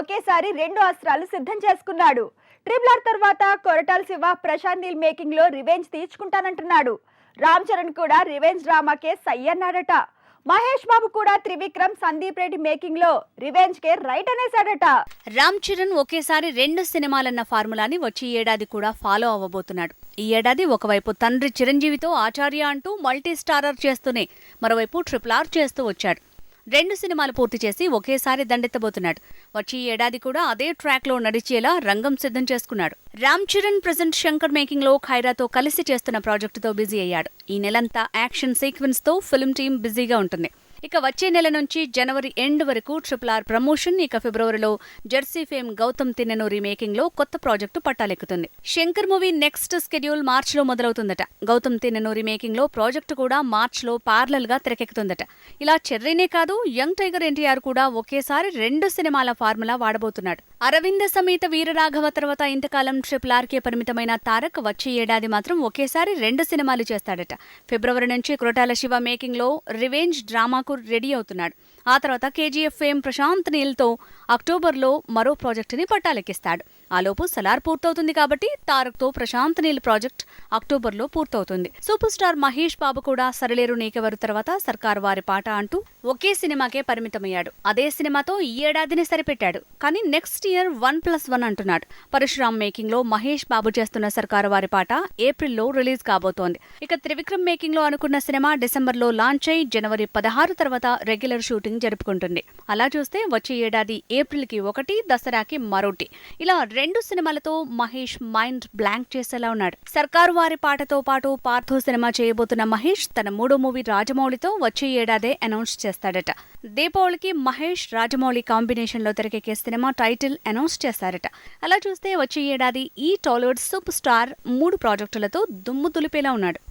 ఒకేసారి రెండు అస్త్రాలు సిద్ధం చేసుకున్నాడు. ట్రిపుల్ తర్వాత కొరటాల్ శివ ప్రశాంత్ నీల్ మేకింగ్లో రివెంజ్ తీర్చుకుంటానంటున్నాడు. రామ్ చరణ్ కూడా రివెంజ్ డ్రామాకే సై అన్నాడట మహేష్ బాబు కూడా త్రివిక్రమ్ సందీప్ రెడ్డి మేకింగ్లో రివెంజ్ కే రైట్ అనేసాడట రామ్ చరణ్ ఒకేసారి రెండు సినిమాలన్న ఫార్ములాని వచ్చే ఏడాది కూడా ఫాలో అవ్వబోతున్నాడు. ఈ ఏడాది ఒకవైపు తండ్రి చిరంజీవితో ఆచార్య అంటూ మల్టీ స్టారర్ చేస్తూనే మరోవైపు ట్రిపుల్ ఆర్ చేస్తూ వచ్చాడు. రెండు సినిమాలు పూర్తి చేసి ఒకేసారి దండెత్తబోతున్నాడు. వచ్చే ఏడాది కూడా అదే ట్రాక్లో నడిచేలా రంగం సిద్ధం చేసుకున్నాడు. రామ్ చరణ్ ప్రజెంట్ శంకర్ మేకింగ్లో ఖైరాతో కలిసి చేస్తున్న ప్రాజెక్టుతో బిజీ అయ్యాడు. ఈ నెలంతా యాక్షన్ సీక్వెన్స్తో ఫిల్మ్ టీం బిజీగా ఉంటుంది. ఇక వచ్చే నెల నుంచి జనవరి ఎండ్ వరకు ట్రిపుల్ ఆర్ ప్రమోషన్ ఇక ఫిబ్రవరిలో జెర్సీ ఫేమ్ గౌతమ్ తిన్ననూరి రీమేకింగ్లో కొత్త ప్రాజెక్టు పట్టాలెక్కుతుంది. శంకర్ మూవీ నెక్స్ట్ స్కెడ్యూల్ మార్చ్లో మొదలవుతుందట. గౌతమ్ తిన్నెను రీమేకింగ్లో ప్రాజెక్టు కూడా మార్చ్లో పార్లల్గా తెరకెక్కుతుందట. ఇలా చెర్రీనే కాదు యంగ్ టైగర్ ఎన్టీఆర్ కూడా ఒకేసారి రెండు సినిమాల ఫార్ములా వాడబోతున్నాడు. అరవింద సమేత వీరరాఘవ తర్వాత ఇంతకాలం ట్రిపుల్ ఆర్కే పరిమితమైన తారక్ వచ్చే ఏడాది మాత్రం ఒకేసారి రెండు సినిమాలు చేస్తాడట. ఫిబ్రవరి నుంచి క్రొటాల శివ మేకింగ్లో రివెంజ్ డ్రామాకు రెడీ అవుతున్నాడు. ఆ తర్వాత కేజీఎఫ్ ఫేమ్ ప్రశాంత్ నీల్తో అక్టోబర్లో మరో ప్రాజెక్టుని పట్టాలెక్కిస్తాడు. ఆలోపు సలార్ పూర్తవుతుంది కాబట్టి తారక్తో ప్రశాంత్ నీల్ ప్రాజెక్ట్ అక్టోబర్లో పూర్తవుతుంది. సూపర్ స్టార్ మహేష్ బాబు కూడా సరలేరు నీకెవరు తర్వాత సర్కార్ వారి పాట అంటూ ఒకే సినిమాకే పరిమితమయ్యాడు. అదే సినిమాతో ఈ ఏడాదిని సరిపెట్టాడు. కానీ next year one plus one అంటున్నాడు. పరశురామ్ మేకింగ్లో మహేష్ బాబు చేస్తున్న సర్కారు వారి పాట ఏప్రిల్లో రిలీజ్ కాబోతోంది. ఇక త్రివిక్రమ్ మేకింగ్లో అనుకున్న సినిమా డిసెంబర్లో లాంచ్ అయి జనవరి పదహారు తర్వాత రెగ్యులర్ షూటింగ్ జరుపుకుంటుంది. అలా చూస్తే వచ్చే ఏడాది ఏప్రిల్కి ఒకటి దసరాకి మరొకటి ఇలా రెండు సినిమాలతో మహేష్ మైండ్ బ్లాంక్ చేసేలా ఉన్నాడు. సర్కారు వారి పాటతో పాటు పార్థో సినిమా చేయబోతున్న మహేష్ తన మూడో మూవీ రాజమౌళితో వచ్చే ఏడాదే అనౌన్స్ చేస్తాడట. దీపావళికి మహేష్ రాజమౌళి కాంబినేషన్లో తెరకెక్కే సినిమా టైటిల్ అనౌన్స్ చేశారట అలా చూస్తే వచ్చే ఏడాది ఈ టాలీవుడ్ సూపర్ స్టార్ మూడు ప్రాజెక్టులతో దుమ్ము దులిపేలా ఉన్నాడు.